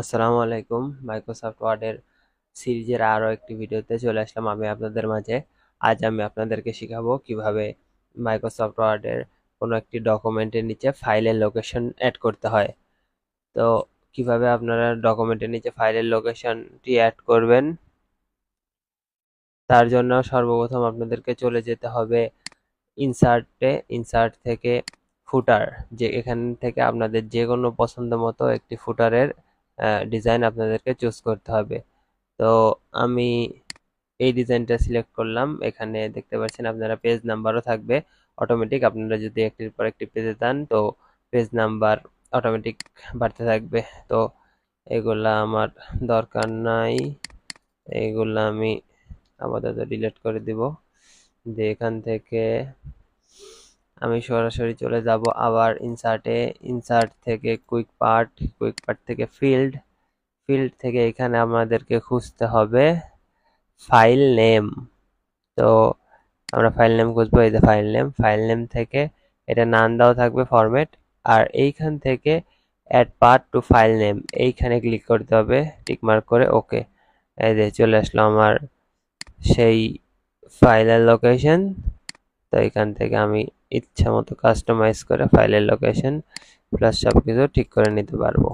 আসসালামু আলাইকুম। মাইক্রোসফট ওয়ার্ডের সিরিজের আরও একটি ভিডিওতে চলে আসলাম আমি আপনাদের মাঝে। আজ আমি আপনাদেরকে শেখাবো কীভাবে মাইক্রোসফট ওয়ার্ডের কোনো একটি ডকুমেন্টের নিচে ফাইলের লোকেশন অ্যাড করতে হয়। তো কীভাবে আপনারা ডকুমেন্টের নিচে ফাইলের লোকেশনটি অ্যাড করবেন, তার জন্য সর্বপ্রথম আপনাদেরকে চলে যেতে হবে ইনসার্টে ইনসার্ট থেকে ফুটার যে এখান থেকে আপনাদের যে কোনো পছন্দ মতো একটি ফুটারের ডিজাইন আপনাদেরকে চুজ করতে হবে। তো আমি এই ডিজাইনটা সিলেক্ট করলাম। এখানে দেখতে পাচ্ছেন আপনারা পেজ নাম্বারও থাকবে। অটোমেটিক আপনারা যদি একটির পর একটি পেজে যান তো পেজ নাম্বার অটোমেটিক বাড়তে থাকবে। তো এগুলা আমার দরকার নাই। এগুলা আমি আপাতত ডিলিট করে দিব। যে এখান থেকে আমি সরাসরি চলে যাব আবার ইনসার্টে ইনসার্ট থেকে কুইক পার্ট কুইক পার্ট থেকে ফিল্ড ফিল্ড থেকে এখানে আমাদেরকে খুঁজতে হবে ফাইল নেম তো আমরা ফাইল নেম খুঁজবো, এই যে ফাইল নেম ফাইল নেম থেকে এটা নাম দেওয়া থাকবে ফরম্যাট আর এইখান থেকে add part to file name এইখানে ক্লিক করতে হবে টিকমার্ক করে ওকে এই যে চলে আসলো আমার সেই ফাইলের লোকেশন তো এখান থেকে আমি ইচ্ছা মতো কাস্টমাইজ করে ফাইলের লোকেশন প্লাস সব কিছু ঠিক করে নিতে পারব।